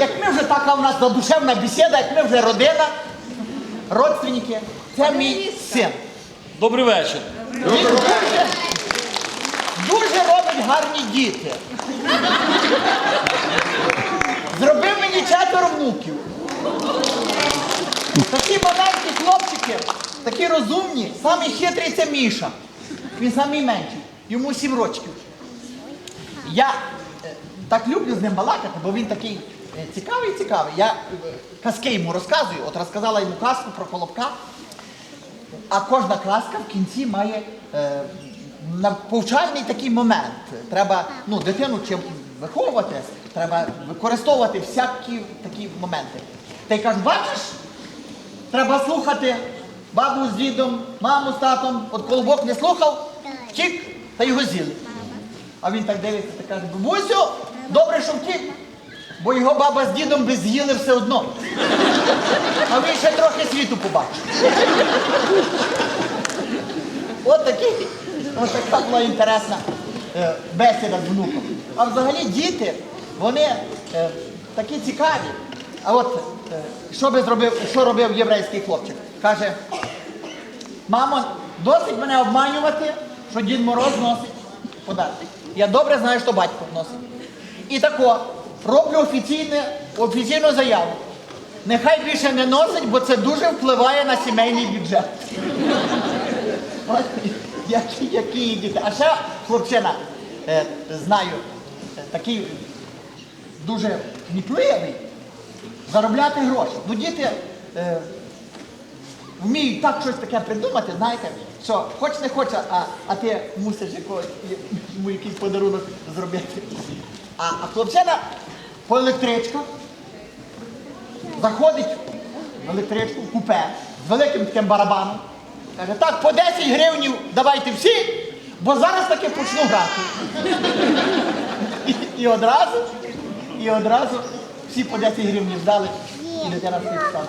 Як ми вже така у нас задушевна бесіда, як ми вже родина, родственники, це мій син. Добрий вечір. Він дуже, дуже робить гарні діти. Зробив мені четверо внуків. Такі маленькі хлопчики, такі розумні, самий хитрий це Міша. Він самий менший, йому сім років. Я так люблю з ним балакати, бо він такий е, цікавий, цікавий. Я е, казки йому розказую, от розказала йому казку про колобка. А кожна казка в кінці має е, повчальний такий момент. Треба ну, дитину чим виховувати, треба використовувати всякі такі моменти. Та й кажуть, бачиш, треба слухати бабу з дідом, маму з татом, от колобок не слухав, втік та його з'їли. А він так дивиться та каже, бабусю, добре, що втік, бо його баба з дідом би з'їли все одно. А він ще трохи світу побачив. От такий, от така була інтересна е, бесіда з внуком. А взагалі діти, вони е, такі цікаві. А от е, що би зробив, що робив єврейський хлопчик? Каже, мамо, досить мене обманювати, що Дід Мороз носить подарки. Я добре знаю, що батько носить. І тако, роблю офіційне, офіційну заяву. Нехай більше не носить, бо це дуже впливає на сімейний бюджет. Які, які діти. А ще хлопчина, е, знаю, е, такий дуже кмітливий, заробляти гроші. Ну діти е, вміють так щось таке придумати, знаєте, що хоч не хоч, а, а ти мусиш якогось, йому якийсь подарунок зробити. А, а хлопчина по електричках заходить в електричку, в купе з великим таким барабаном. Каже, так, по 10 гривнів давайте всі, бо зараз таки почну грати. І, і одразу, і одразу всі по 10 гривнів здали, і дитина всіх стала.